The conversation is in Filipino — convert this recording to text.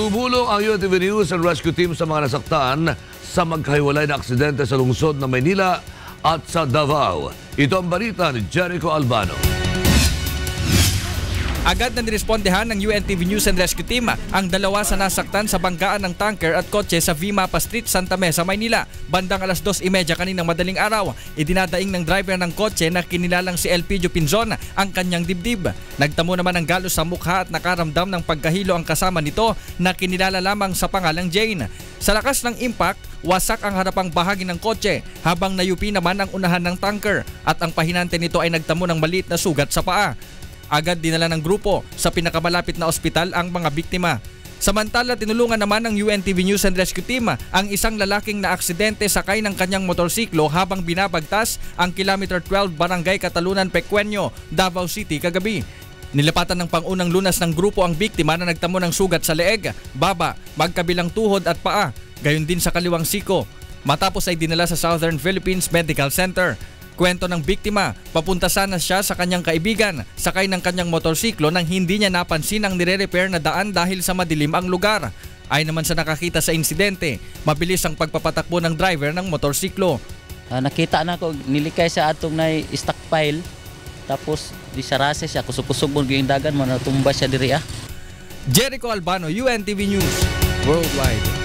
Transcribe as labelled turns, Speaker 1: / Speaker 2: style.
Speaker 1: ang UNTV News and Rescue Team sa mga nasaktan sa magkahiwalay na aksidente sa lungsod ng Maynila at sa Davao. Ito ang balita ni Jericho Albano.
Speaker 2: Agad na nirespondehan ng UNTV News and Rescue Team ang dalawa sa nasaktan sa banggaan ng tanker at kotse sa Vimapa Street, Santa Mesa, Maynila. Bandang alas 2.30 kaninang madaling araw, idinadaing ng driver ng kotse na kinilalang si Elpidio Pinzon ang kanyang dibdib. Nagtamo naman ng galos sa mukha at nakaramdam ng pagkahilo ang kasama nito na kinilala lamang sa pangalang Jane. Sa lakas ng impact, wasak ang harapang bahagi ng kotse habang nayupi naman ang unahan ng tanker at ang pahinante nito ay nagtamo ng maliit na sugat sa paa. Agad dinala ng grupo sa pinakamalapit na ospital ang mga biktima. Samantala, tinulungan naman ng UNTV News and Rescue Team ang isang lalaking na aksidente sakay ng kanyang motorsiklo habang binabagtas ang kilometer 12 Barangay Katalunan, Pequeño, Davao City kagabi. Nilapatan ng pangunang lunas ng grupo ang biktima na nagtamo ng sugat sa leeg, baba, magkabilang tuhod at paa, gayon din sa kaliwang siko. Matapos ay dinala sa Southern Philippines Medical Center. Kwento ng biktima, papunta sana siya sa kanyang kaibigan, sakay ng kanyang motorsiklo nang hindi niya napansin ang nire-repair na daan dahil sa madilim ang lugar. Ay naman sa nakakita sa insidente, mabilis ang pagpapatakbo ng driver ng motorsiklo.
Speaker 3: Ah, nakita na ko nilikay sa atong na stockpile tapos di sarase siya kusog-kusog mo yung dagan mo natumba siya diri ah
Speaker 2: Jericho Albano, UNTV News, Worldwide.